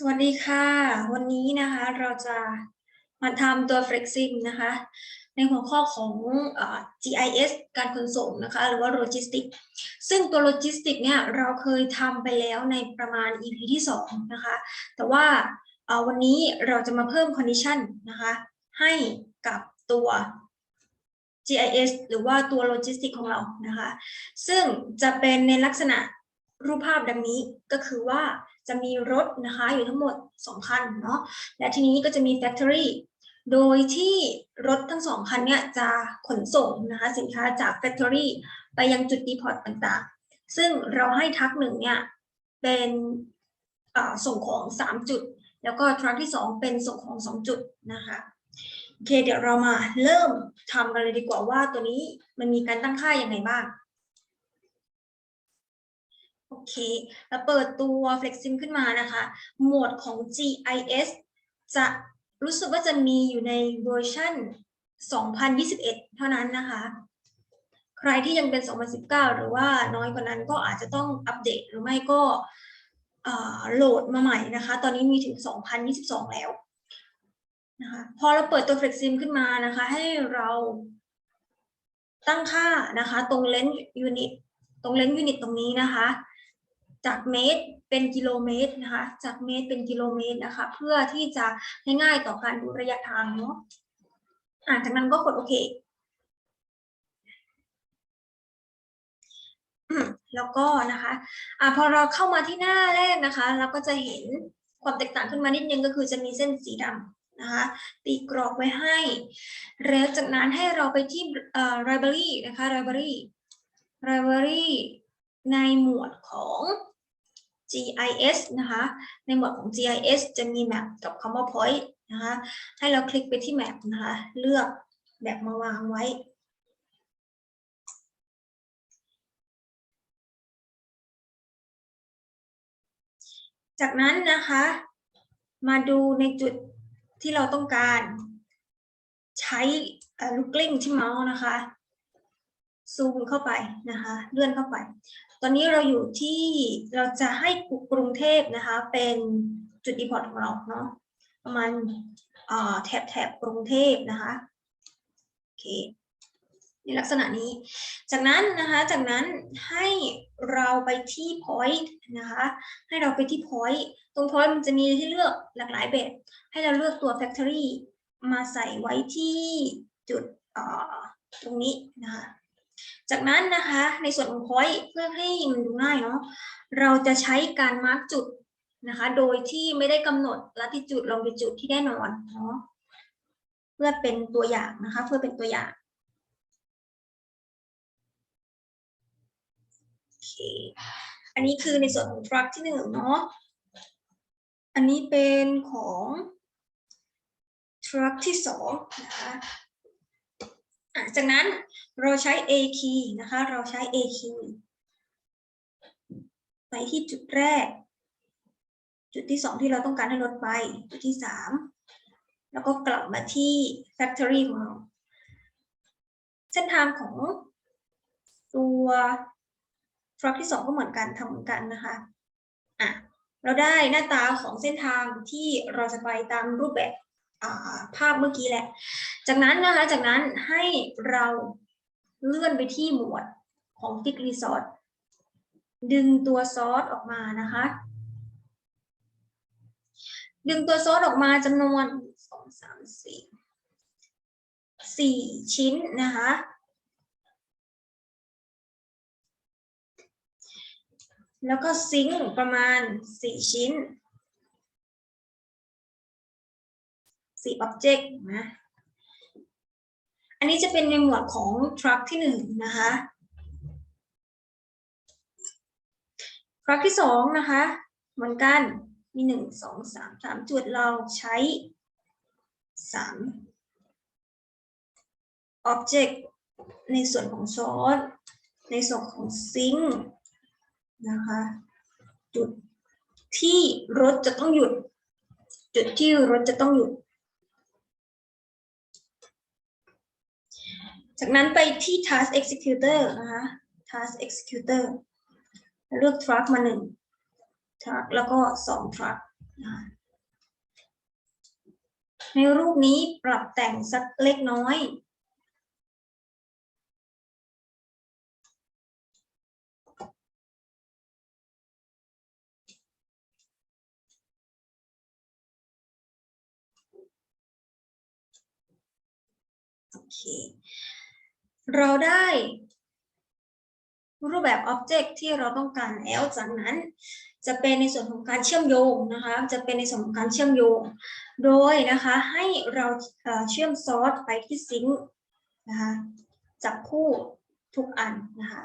สวัสดีค่ะ วันนี้นะคะเราจะมาทำตัว Flexim นะคะ ในหัวข้อของอ GIS การขนส่งนะคะ หรือว่า Logistics ซึ่งตัว Logistics เนี่ยเราเคยทำไปแล้วในประมาณ EP ที่ 2 นะคะ แต่ว่าวันนี้เราจะมาเพิ่ม condition นะคะ ให้กับตัว GIS หรือว่าตัว Logistics ของเรานะคะ ซึ่งจะเป็นในลักษณะรูปภาพดังนี้ก็คือว่า จะมีรถนะคะอยู่ทั้งหมด 2 คันเนาะและทีนี้ก็จะมี Factory โดยที่รถทั้งสองคันเนี่ยจะขนส่งนะคะสินค้าจาก Factory ไปยังจุด Depot ต่างๆ ซึ่งเราให้ทักหนึ่งเนี่ยเป็นส่งของ 3 จุด แล้วก็ทรัคที่ 2 เป็นส่งของ 2 จุดนะคะโอเคเดี๋ยวเรามาเริ่มทำกันเลยดีกว่าว่าตัวนี้มันมีการตั้งค่ายังไงบ้าง โอเค แล้วเปิดตัว Flexim ขึ้นมานะคะ โหมดของ GIS จะรู้สึกว่าจะมีอยู่ในเวอร์ชัน2021 เท่านั้นนะคะ ใครที่ยังเป็น 2019 หรือว่าน้อยกว่านั้นก็อาจจะต้องอัปเดตหรือไม่ก็โหลดมาใหม่นะคะ ตอนนี้มีถึง 2022 แล้วนะคะพอเราเปิดตัว Flexim ขึ้นมานะคะ ให้เราตั้งค่านะคะ ตรง length unit ตรง length unit ตรงนี้นะคะ จากเมตรเป็นกิโลเมตรนะคะ จากเมตรเป็นกิโลเมตรนะคะ เพื่อที่จะให้ง่ายต่อการดูระยะทางเนาะอ่าจากนั้นก็กดโอเคแล้วก็นะคะอ่าพอเราเข้ามาที่หน้าแรกนะคะ เราก็จะเห็นความแตกต่างขึ้นมานิดนึงก็คือจะมีเส้นสีดำนะคะ ตีกรอบไว้ให้ แล้วจากนั้นให้เราไปที่เอ่อ library นะคะ library library ในหมวดของ GIS นะคะ ในหมวดของ GIS จะมี map กับคำว่า point นะคะ ให้เราคลิกไปที่ map นะคะ เลือกแบบมาวางไว้ จากนั้นนะคะ มาดูในจุดที่เราต้องการ ใช้ลูกกลิ้งที่เมาส์นะคะ ซูมเข้าไปนะคะเลื่อนเข้าไป ตอนนี้เราอยู่ที่เราจะให้กรุงเทพนะคะเป็นจุดดีพอร์ตของเราเนาะประมาณแถบแถบกรุงเทพนะคะโอเคในลักษณะนี้ จากนั้นนะคะจากนั้นให้เราไปที่ point นะคะให้เราไปที่ point ตรง point มันจะมีให้เลือกหลากหลายแบบให้เราเลือกตัว factory มาใส่ไว้ที่จุดตรงนี้นะคะ จากนั้นนะคะในส่วนของ point เพื่อให้มันดูง่ายเนาะเราจะใช้การมาร์กจุดนะคะ โดยที่ไม่ได้กำหนด latitude longitude ที่แน่นอนเนาะเพื่อเป็นตัวอย่างนะคะ เพื่อเป็นตัวอย่างโอเคอันนี้คือในส่วนของ truck ที่หนึ่งเนาะอันนี้เป็นของ truck ที่สองนะคะ อะจากนั้นเราใช้ A key นะคะ เราใช้ A key ไปที่จุดแรก จุดที่สองที่เราต้องการให้ลดไป จุดที่สามแล้วก็กลับมาที่ factory ของเราเส้นทางของตัว truck ที่สองก็เหมือนกันทำเหมือนกันนะคะอะเราได้หน้าตาของเส้นทางที่เราจะไปตามรูปแบบ ภาพเมื่อกี้แหละ จากนั้นนะคะ จากนั้นให้เราเลื่อนไปที่หมวดของ Fix Resort ดึงตัวซอสออกมานะคะ ดึงตัวซอสออกมาจำนวนสองสามสี่สี่ชิ้นนะคะ แล้วก็ซิงค์ประมาณสี่ชิ้น สี่ object นะ อันนี้จะเป็นในหมวดของ truck ที่หนึ่งนะคะ truck ที่สองนะคะเหมือนกัน มีหนึ่งสองสามสามจุดเราใช้สาม object ในส่วนของซอสในส่วนของซิงค์นะคะจุดที่รถจะต้องหยุด จุดที่รถจะต้องหยุด จากนั้นไปที่ task executor นะคะ task executor เลือก truck มาหนึ่ง truck แล้วก็สอง truck ในรูปนี้ปรับแต่งสักเล็กน้อยโอเค เราได้รูปแบบ Object ที่เราต้องการแล้วจากนั้นจะเป็นในส่วนของการเชื่อมโยงนะคะ จะเป็นในส่วนของการเชื่อมโยง โดยนะคะให้เราเอ่อเชื่อมซอสไปที่ซิงค์นะคะจับคู่ทุกอันนะคะ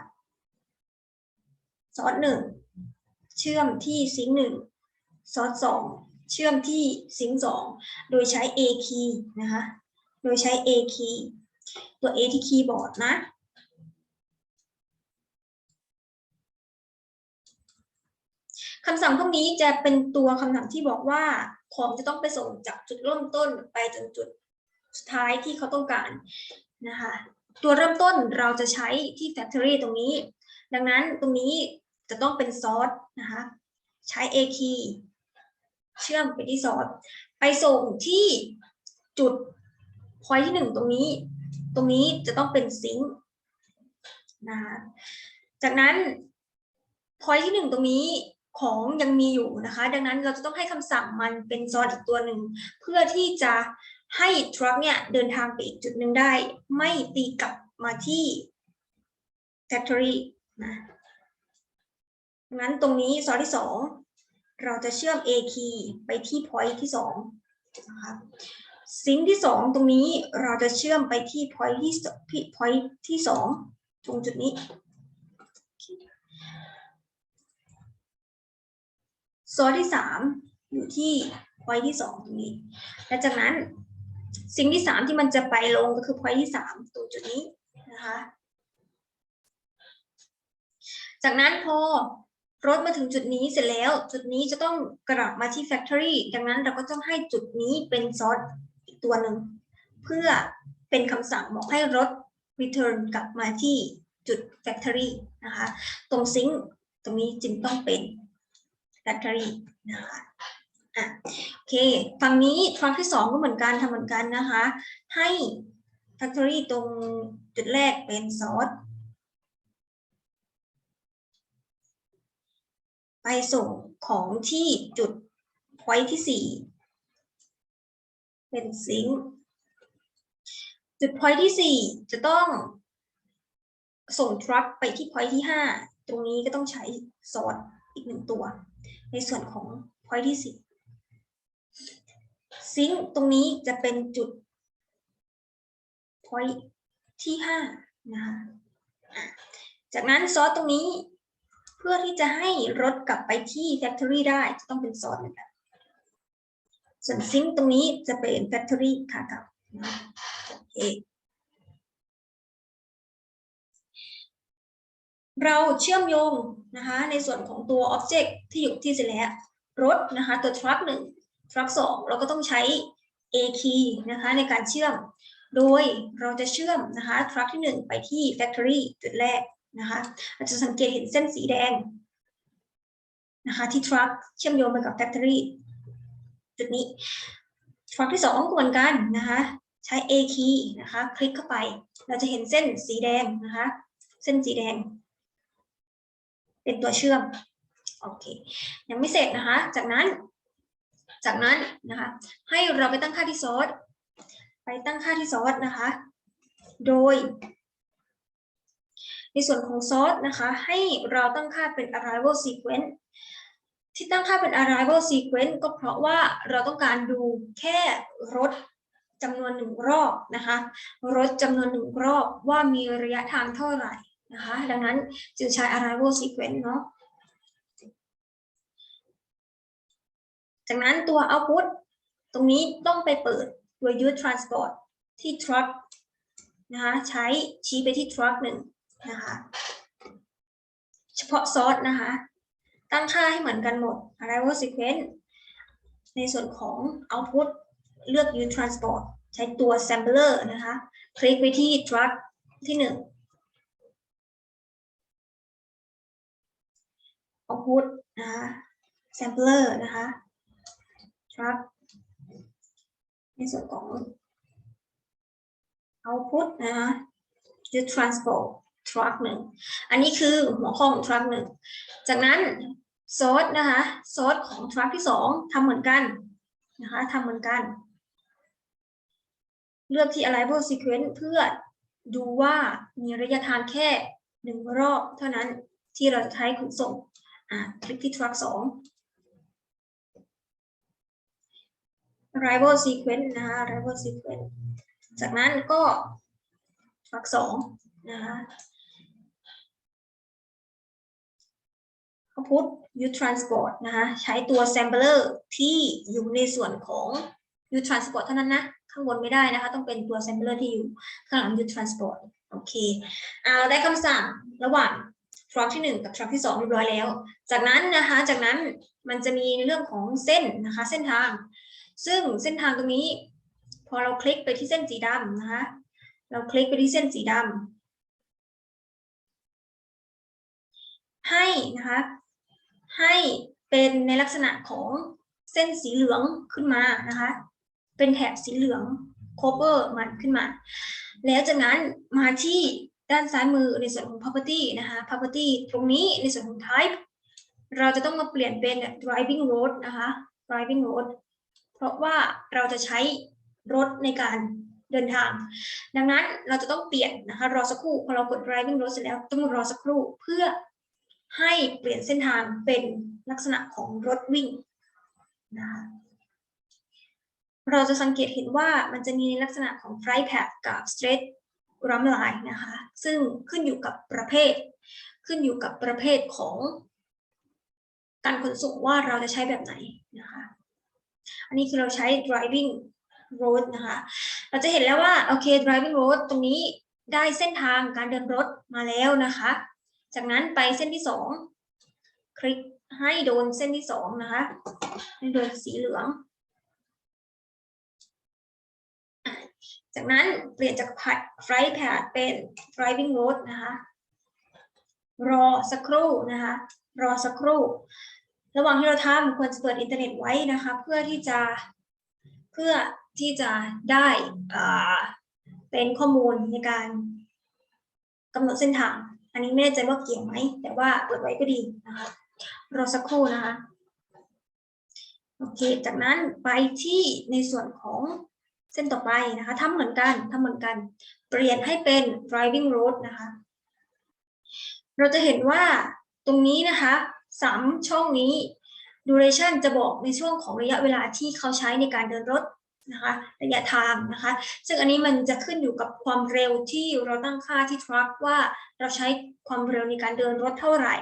ซอสหนึ่งเชื่อมที่ซิงค์หนึ่งซอสสองเชื่อมที่ซิงค์สองโดยใช้ A key นะคะโดยใช้ A key ตัว A ที่คีย์บอร์ดนะ คำสั่งพวกนี้จะเป็นตัวคำสั่งที่บอกว่าของจะต้องไปส่งจากจุดเริ่มต้นไปจนจุดสุดท้ายที่เขาต้องการนะคะ ตัวเริ่มต้นเราจะใช้ที่ factory ตรงนี้ ดังนั้นตรงนี้จะต้องเป็นซอสนะคะ ใช้ A key เชื่อมไปที่ซอสไปส่งที่จุด point ที่หนึ่งตรงนี้ ตรงนี้จะต้องเป็นซิงค์นะคะจากนั้น point ที่หนึ่งตรงนี้ของยังมีอยู่นะคะ ดังนั้นเราจะต้องให้คำสั่งมันเป็นซอสอีกตัวหนึ่ง เพื่อที่จะให้ทรัคเนี่ยเดินทางไปอีกจุดหนึ่งได้ ไม่ตีกลับมาที่ factory นะดังนั้นตรงนี้ซอสที่สองเราจะเชื่อม A key ไปที่ point ที่สองนะคะ ซิงที่สองตรงนี้เราจะเชื่อมไปที่ point ที่ point ที่สองตรงจุดนี้ โซนที่สามอยู่ที่พอยที่สองตรงนี้ และจากนั้นสิ่งที่สามที่มันจะไปลงก็คือพอยที่สามตรงจุดนี้นะคะ จากนั้นพอรถมาถึงจุดนี้เสร็จแล้วจุดนี้จะต้องกลับมาที่ Factory ดังนั้นเราก็ต้องให้จุดนี้เป็นซอส ตัวหนึ่ง เพื่อเป็นคำสั่งบอกให้รถ return กลับมาที่จุด Factory นะคะ ตรงซิงค์ตรงนี้จึงต้องเป็น factory นะคะอะโอเคฝั่งนี้ทรัคที่สองก็เหมือนกันทำเหมือนกันนะคะ ให้ factory ตรงจุดแรกเป็นซอสไปส่งของที่จุด point ที่สี่ เป็นซิงค์จุด point ที่สี่จะต้องส่งทรัคไปที่ point ที่ห้าตรงนี้ก็ต้องใช้ซอสอีกหนึ่งตัว ในส่วนของ point ที่สี่ซิงค์ตรงนี้จะเป็นจุด point ที่ห้านะคะอะจากนั้นซอสตรงนี้เพื่อที่จะให้รถกลับไปที่ factory ได้จะต้องเป็นซอสเหมือนกัน ส่วนซิงค์ตรงนี้จะเป็น factory ค่ะกับนะโอเคเราเชื่อมโยงนะคะในส่วนของตัว object ที่อยู่ที่เสร็จแล้วรถนะคะตัว truck หนึ่ง truck สองเราก็ต้องใช้ a key นะคะในการเชื่อม โดยเราจะเชื่อมนะคะ truck ที่หนึ่งไปที่ factory จุดแรกนะคะเราจะสังเกตเห็นเส้นสีแดงนะคะที่ truck เชื่อมโยงไปกับ factory จุดนี้ truck ที่สองก็เหมือนกันนะคะใช้ a key นะคะ คลิกเข้าไป เราจะเห็นเส้นสีแดงนะคะ เส้นสีแดง เป็นตัวเชื่อมโอเคยังไม่เสร็จนะคะ จากนั้น จากนั้นนะคะ ให้เราไปตั้งค่าที่ซอสไปตั้งค่าที่ซอสนะคะ โดย ในส่วนของซอสนะคะ ให้เราตั้งค่าเป็น arrival sequence ที่ตั้งค่าเป็น arrival sequence ก็เพราะว่าเราต้องการดูแค่รถจำนวนหนึ่งรอบนะคะ รถจำนวนหนึ่งรอบว่ามีระยะทางเท่าไหร่นะคะ ดังนั้นจึงใช้ arrival sequence เนาะจากนั้นตัว output ตรงนี้ต้องไปเปิดตัว use transport ที่ truck นะคะใช้ชี้ไปที่ truck หนึ่งนะคะ เฉพาะซอสนะคะ ตั้งค่าให้เหมือนกันหมด arrival sequence ในส่วนของ output เลือก use transport ใช้ตัว sampler นะคะ คลิกไปที่ truck ที่หนึ่ง output นะคะ sampler นะคะ truck ในส่วนของ output นะคะ youth transport truck หนึ่ง อันนี้คือหัวข้อของ truck หนึ่ง จากนั้น source นะคะ source ของ truck ที่สองทำเหมือนกันนะคะทำเหมือนกัน เลือกที่ arrival sequence เพื่อดูว่ามีระยะทางแค่หนึ่งรอบเท่านั้นที่เราจะใช้ขนส่งอะคลิกที่ truck สอง arrival sequence นะคะ arrival sequence จากนั้นก็ truck สองนะคะ output u transport นะคะใช้ตัว sampler ที่อยู่ในส่วนของ u transport เท่านั้นนะ ข้างบนไม่ได้นะคะ ต้องเป็นตัว sampler ที่อยู่ข้างหลัง u transport โอเคเราได้คำสั่งระหว่าง truck ที่หนึ่งกับ truck ที่สองเรียบร้อยแล้ว จากนั้นนะคะ จากนั้นมันจะมีเรื่องของเส้นนะคะ เส้นทาง ซึ่งเส้นทางตรงนี้ พอเราคลิกไปที่เส้นสีดำนะคะ เราคลิกไปที่เส้นสีดำให้นะคะ ให้เป็นในลักษณะของเส้นสีเหลืองขึ้นมานะคะ เป็นแถบสีเหลือง cover มันขึ้นมา แล้วจากนั้นมาที่ด้านซ้ายมือในส่วนของ property นะคะ property ตรงนี้ในส่วนของ type เราจะต้องมาเปลี่ยนเป็น driving road นะคะ driving road เพราะว่าเราจะใช้รถในการเดินทาง ดังนั้นเราจะต้องเปลี่ยนนะคะ รอสักครู่ พอเรากด driving road เสร็จแล้วต้องรอสักครู่เพื่อ ให้เปลี่ยนเส้นทางเป็นลักษณะของรถวิ่งนะคะเราจะสังเกตเห็นว่ามันจะมีในลักษณะของ flight path กับ straight run line นะคะ ซึ่งขึ้นอยู่กับประเภท ขึ้นอยู่กับประเภทของการขนส่งว่าเราจะใช้แบบไหนนะคะ อันนี้คือเราใช้ driving road นะคะ เราจะเห็นแล้วว่า โอเค driving road ตรงนี้ได้เส้นทางการเดินรถมาแล้วนะคะ จากนั้นไปเส้นที่สองคลิกให้โดนเส้นที่สองนะคะให้โดนสีเหลือง จากนั้นเปลี่ยนจาก flight path เป็น driving road นะคะ รอสักครู่นะคะ รอสักครู่ ระหว่างที่เราทำควรจะเปิดอินเทอร์เน็ตไว้นะคะ เพื่อที่จะเพื่อที่จะได้เป็นข้อมูลในการกำหนดเส้นทาง อันนี้ไม่แน่ใจว่าเกี่ยวไหม แต่ว่าเปิดไว้ก็ดีนะคะรอสักครู่นะคะ โอเค จากนั้นไปที่ในส่วนของเส้นต่อไปนะคะทำเหมือนกันทำเหมือนกัน เปลี่ยนให้เป็น driving road นะคะ เราจะเห็นว่าตรงนี้นะคะสามช่องนี้ duration จะบอกในช่วงของระยะเวลาที่เขาใช้ในการเดินรถ นะคะระยะทางนะคะ ซึ่งอันนี้มันจะขึ้นอยู่กับความเร็วที่เราตั้งค่าที่ truck ว่าเราใช้ความเร็วในการเดินรถเท่าไหร่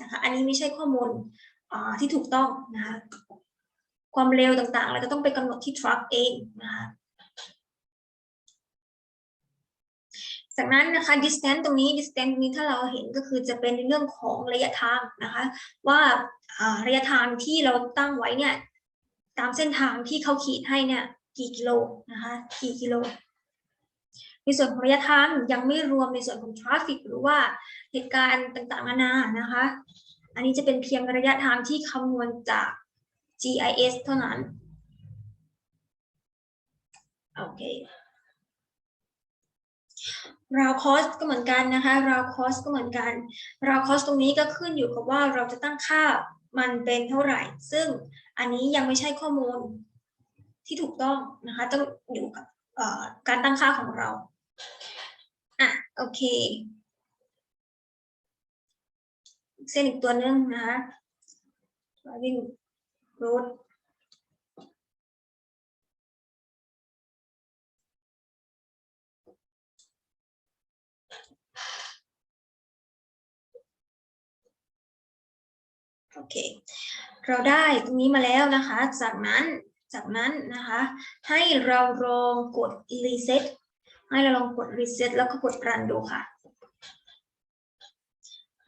นะคะอันนี้ไม่ใช่ข้อมูลที่ถูกต้องนะคะความเร็วต่างๆเราจะต้องไปกำหนดที่ truck เองนะคะจากนั้นนะคะ distance ตรงนี้ distance ตรงนี้ถ้าเราเห็นก็คือจะเป็นในเรื่องของระยะทางนะคะว่าอ่าระยะทางที่เราตั้งไว้เนี่ยตามเส้นทางที่เขาขีดให้เนี่ย กี่กิโลนะคะกี่กิโล ในส่วนของระยะทางยังไม่รวมในส่วนของ traffic หรือว่าเหตุการณ์ต่างๆนานานะคะ อันนี้จะเป็นเพียงระยะทางที่คำนวณจาก GIS เท่านั้นโอเคราวคอสก็เหมือนกันนะคะราวคอสก็เหมือนกันราวคอสตรงนี้ก็ขึ้นอยู่กับว่าเราจะตั้งค่ามันเป็นเท่าไหร่ ซึ่งอันนี้ยังไม่ใช่ข้อมูล ที่ถูกต้องนะคะต้องอยู่กับการตั้งค่าของเราอะโอเคเส้นอีกตัวหนึงนะคะ driving road โอเค เราได้ตรงนี้มาแล้วนะคะ จากนั้น จากนั้นนะคะ ให้เราลองกด reset ให้เราลองกด reset แล้วก็กดรันดูค่ะ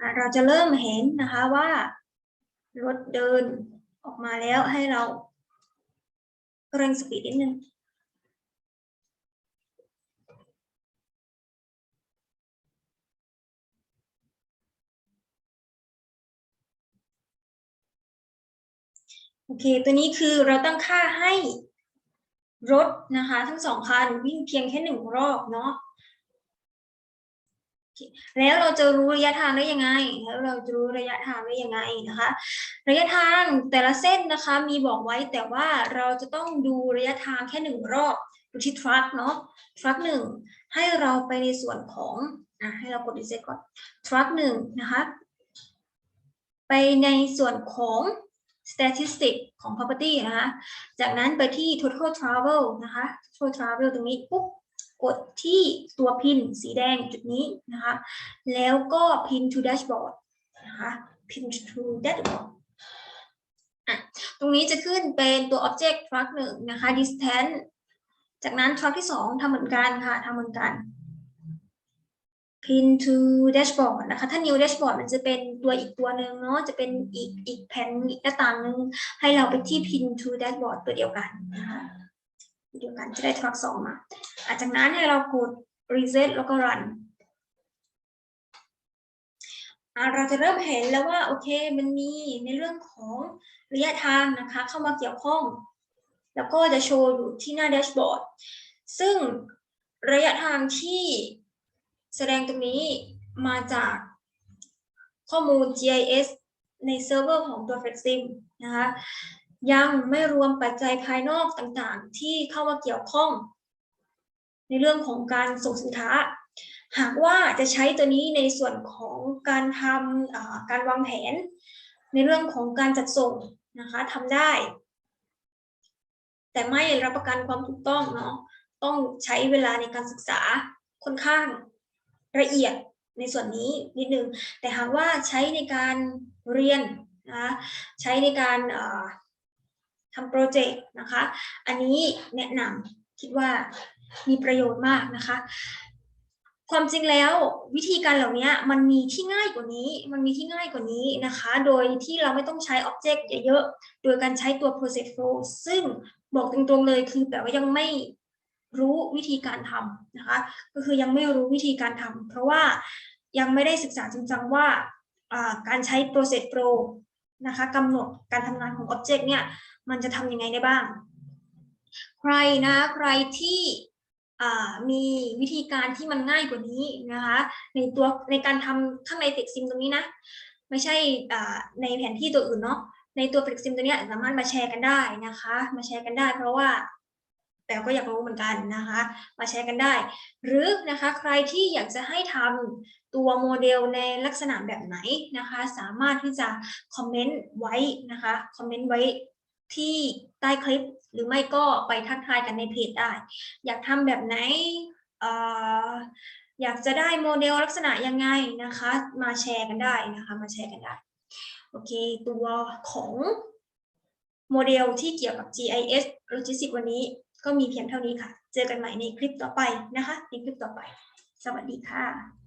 อะเราจะเริ่มเห็นนะคะว่ารถเดินออกมาแล้วให้เราเร่งสปีดนิดนึง โอเค ตัวนี้คือเราตั้งค่าให้รถนะคะ ทั้งสองคันวิ่งเพียงแค่หนึ่งรอบเนาะแล้วเราจะรู้ระยะทางได้ยังไง แล้วเราจะรู้ระยะทางได้ยังไงนะคะ ระยะทางแต่ละเส้นนะคะมีบอกไว้แต่ว่าเราจะต้องดูระยะทางแค่หนึ่งรอบดูที่ทรัคเนาะทรัคหนึ่งให้เราไปในส่วนของอะให้เรากด reset ก่อนทรัคหนึ่งนะคะ ไปในส่วนของ statistic ของ property นะคะ จากนั้นไปที่ total travel นะคะ total travel ตรงนี้ปุ๊บกดที่ตัวพินสีแดงจุดนี้นะคะ แล้วก็ pin to dashboard นะคะ pin to dashboard ตรงนี้จะขึ้นเป็นตัว object truck หนึ่งนะคะ distance จากนั้น truck ที่สองทำเหมือนกันค่ะทำเหมือนกัน pin to dashboard นะคะ ถ้า new dashboard มันจะเป็นตัวอีกตัวหนึ่งเนาะ จะเป็นอีกอีกแผ่นอีกหน้าต่างหนึ่งให้เราไปที่ pin to dashboard ตัวเดียวกันนะคะเดียวกันจะได้ truck สองมาอะจากนั้นให้เรากด reset แล้วก็ run เราจะเริ่มเห็นแล้วว่าโอเคมันมีในเรื่องของระยะทางนะคะ เข้ามาเกี่ยวข้อง แล้วก็จะโชว์อยู่ที่หน้าแดชบอร์ดซึ่งระยะทางที่ แสดงตรงนี้มาจากข้อมูล GIS ในเซิร์ฟเวอร์ของตัว Flexim นะคะยังไม่รวมปัจจัยภายนอกต่างๆ ที่เข้ามาเกี่ยวข้อง ในเรื่องของการส่งสินค้า หากว่าจะใช้ตัวนี้ในส่วนของการทำการวางแผน ในเรื่องของการจัดส่งนะคะทำได้ แต่ไม่รับประกันความถูกต้องเนาะต้องใช้เวลาในการศึกษาค่อนข้าง ละเอียดในส่วนนี้นิดนึง แต่หากว่าใช้ในการเรียนนะคะใช้ในการทำโปรเจกต์นะคะ อันนี้แนะนำคิดว่ามีประโยชน์มากนะคะ ความจริงแล้ววิธีการเหล่านี้มันมีที่ง่ายกว่านี้ มันมีที่ง่ายกว่านี้นะคะ โดยที่เราไม่ต้องใช้ Object เยอะๆ โดยการใช้ตัว Process Flow ซึ่งบอกตรงๆเลยคือแบบว่ายังไม่ รู้วิธีการทำนะคะ ก็คือยังไม่รู้วิธีการทำเพราะว่ายังไม่ได้ศึกษาจริงจังว่าการใช้ Process Flow นะคะกำหนดการทำงานของ Object เนี่ย มันจะทำยังไงได้บ้าง ใครนะใครที่มีวิธีการที่มันง่ายกว่านี้นะคะ ในตัวในการทำข้างใน Flexim ตรงนี้นะ ไม่ใช่ในแผนที่ตัวอื่นเนาะในตัว Flexim ตัวเนี้ยสามารถมาแชร์กันได้นะคะ มาแชร์กันได้เพราะว่า แต่ก็อยากรู้เหมือนกันนะคะ มาแชร์กันได้ หรือนะคะใครที่อยากจะให้ทำตัวโมเดลในลักษณะแบบไหนนะคะ สามารถที่จะคอมเมนต์ไว้นะคะคอมเมนต์ไว้ที่ใต้คลิปหรือไม่ก็ไปทักทายกันในเพจได้ อยากทำแบบไหนอออยากจะได้โมเดลลักษณะยังไงนะคะ มาแชร์กันได้นะคะมาแชร์กันได้โอเค ตัวของโมเดลที่เกี่ยวกับ GIS Logistics วันนี้ ก็มีเพียงเท่านี้ค่ะ เจอกันใหม่ในคลิปต่อไปนะคะ ในคลิปต่อไป สวัสดีค่ะ